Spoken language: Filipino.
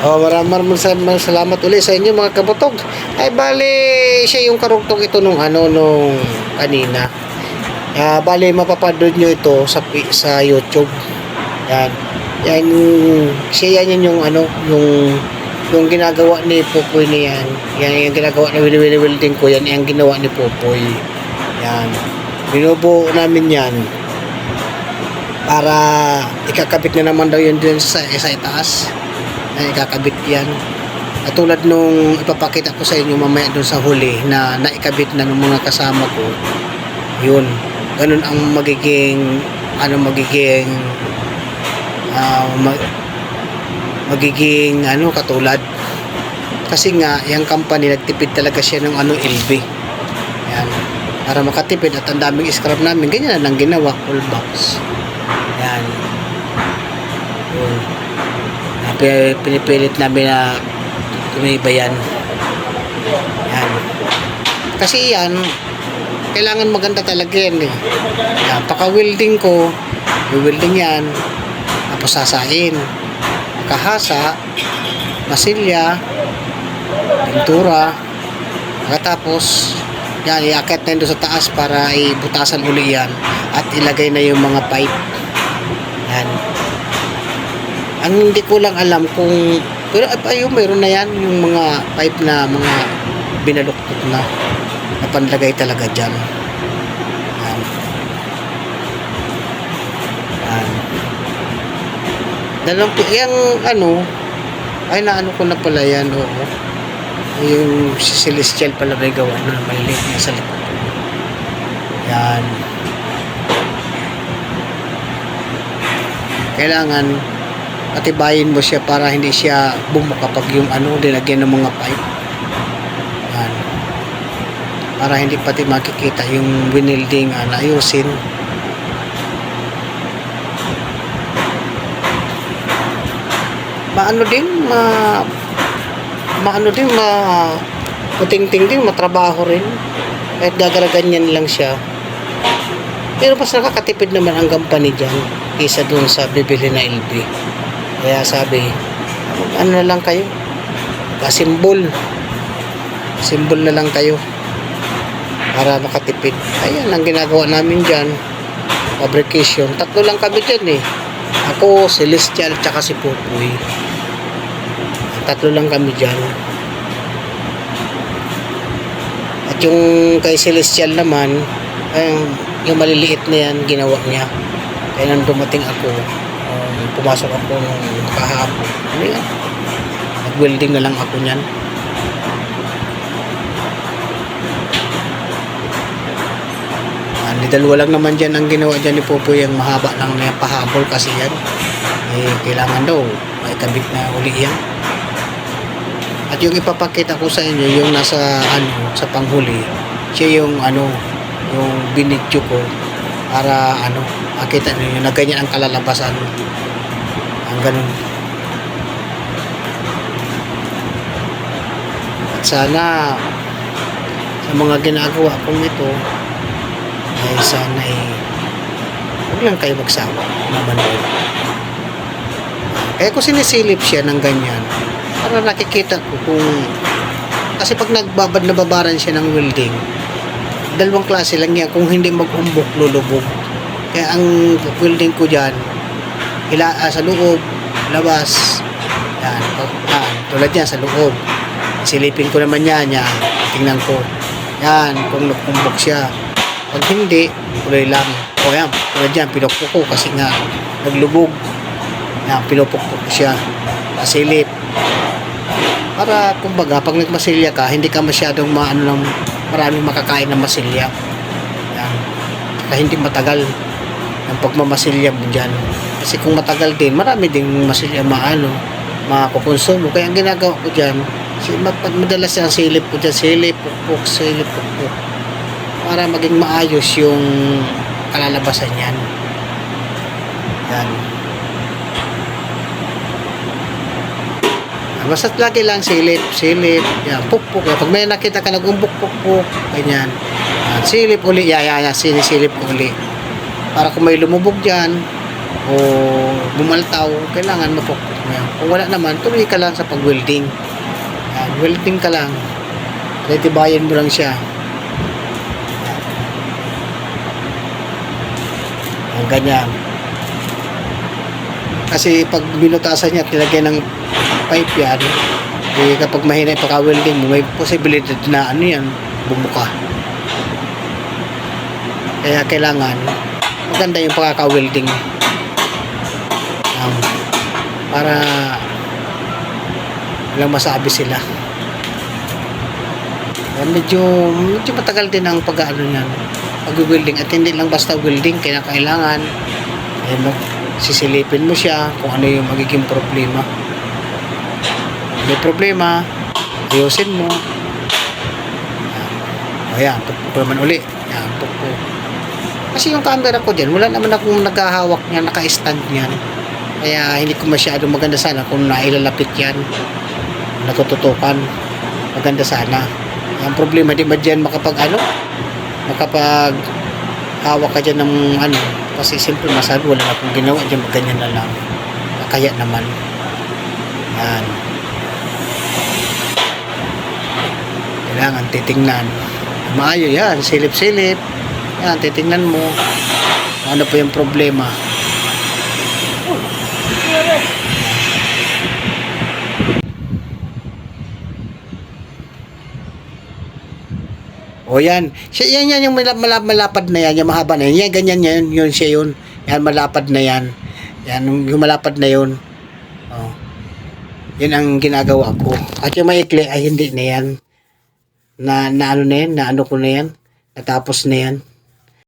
Oh, maraming maraming sal- salamat ulit sa inyo mga kabutog. Ay bali siya yung karugtong ito nung ano nung kanina. Ah, bali mapapanood nyo ito sa sa YouTube. Yan. Yan siya yan, yun yung ano yung yung ginagawa ni Popoy na yan. Yung ginagawa na wini welding ko yan yung ginawa ni Popoy. Yan. Binubuo namin yan para ikakabit na naman daw yun dun sa, sa itaas ay ikakabit yan. At tulad nung ipapakita ko sa inyo mamaya dun sa huli na naikabit na ng mga kasama ko yun ganun ang magiging ano magiging ah, ma- magiging ano katulad. Kasi nga yung company nagtipid talaga siya ng ano LV yan. Para makatipid at ang daming scrap namin ganyan na lang ginawa full box. Yan pinipilit namin na tumiba yan. Yan. Kasi yan kailangan maganda talaga yan eh. Yan, paka-welding ko i-welding yan tapos sasain kahasa masilya pintura pagkatapos yan iakit na sa taas para ibutasan uli yan at ilagay na yung mga pipe. Yan ang hindi ko lang alam kung pero ay, ayun mayroon na yan yung mga pipe na mga binaluktot na na panlagay talaga dyan. Yan. Yan. Dalawang pi- yung ano ay naano ko na pala yan oo. Yung si celestial pala may gawa na maliliit na sa likod. Yan. Kailangan patibayin mo siya para hindi siya bumuka yung ano nilagyan ng mga pipe. Yan. Para hindi pati makikita yung winilding uh, ayusin maano din ma maano din ma puting-ting din matrabaho rin. Kahit gagaraganyan lang siya. Pero mas nakakatipid naman ang company dyan kaysa dun sa bibili na LB. Kaya sabi, ano na lang kayo? Kasimbol. Simbol na lang kayo. Para makatipid. Ayan ang ginagawa namin dyan. Fabrication. Tatlo lang kami dyan eh. Ako, Celestial, tsaka si Pupoy. Tatlo lang kami dyan. At yung kay Celestial naman, ay, yung maliliit na yan, ginawa niya. Kaya nang dumating ako, um, pumasok ako nung kahapon. Ano yan? Nag-welding na lang ako niyan. Ah, dalawa lang naman dyan ang ginawa dyan ni Popoy yung mahaba lang na pahabol kasi yan. Eh, kailangan daw, may kabit na uli yan. At yung ipapakita ko sa inyo, yung nasa ano, sa panghuli, siya yung ano, yung binidyo ko para ano, makita niyo na ganyan ang kalalabasan. Ang ganun. At sana sa mga ginagawa kong ito ay sana ay huwag lang kayo magsawa na manood. Kaya ko sinisilip siya ng ganyan para nakikita ko kung kasi pag nagbabad nababaran siya ng welding dalawang klase lang yan. Kung hindi mag-umbok lulubog. Kaya ang welding ko dyan ila, ah, sa loob labas yan, yan tulad yan sa loob. Silipin ko naman yan yan tingnan ko. Yan kung nag-umbok siya. Pag hindi tuloy lang. O yan tulad yan pinukpok ko kasi nga naglubog. Yan pinupukpok ko siya. Pasilip para kumbaga pag nagmasilya ka hindi ka masyadong maano ng maraming makakain ng masilya. Yan. Kaya hindi matagal ang pagmamasilya mo dyan. Kasi kung matagal din marami ding masilya maano makukonsumo kaya ang ginagawa ko dyan madalas ang silip ko dyan silip pukpuk silip pukpuk. Para maging maayos yung kalalabasan yan. Yan Basta lagi lang silip, silip, yan, pukpuk. Yan. Pag may nakita ka nagumbok, pukpuk, ganyan. Yan, silip uli, ya, ya, ya, sinisilip uli. Para kung may lumubog dyan, o bumaltaw, kailangan mapukpuk Ayan. Kung wala naman, tuloy ka lang sa pag-welding. Ayan, welding ka lang. Retibayan mo lang siya. Ayan, ganyan. Kasi pag binutasan niya, tilagyan ng pipe yan, eh, kapag mahina yung pagka-welding mo, may posibilidad na ano yan, bumuka. Kaya kailangan, maganda yung pagkaka-welding. Um, para walang masabi sila. Kaya medyo, medyo matagal din ang pag-ano niyan, pag-welding. At hindi lang basta welding, kaya kailangan, eh, no, sisilipin mo siya kung ano yung magiging problema. May problema, ayusin mo. Ayan, tukpok naman uli. Ayan, tukpok. Kasi yung camera ko dyan, wala naman akong naghahawak niya, naka-stand niyan. Kaya hindi ko masyado maganda sana kung nailalapit yan. Natututukan. Maganda sana. Ang problema, di ba dyan makapag ano? Makapag hawak ka dyan ng ano. Kasi simple masabi, wala na akong ginawa dyan, ganyan na lang. Kaya naman. Yan. Kailangan titingnan. Maayo yan, silip-silip. Yan, titingnan mo. Ano pa yung problema. O yan. Siya, yan, yan yung malap, malap, malapad na yan. Yung mahaba na yan. Yan, ganyan yan. Yun siya yun. Yan, malapad na yan. Yan, yung malapad na yun. O. Yan ang ginagawa ko. At yung maikli ay hindi na yan. Na, na ano na yan. Na ano ko na yan. Natapos na yan.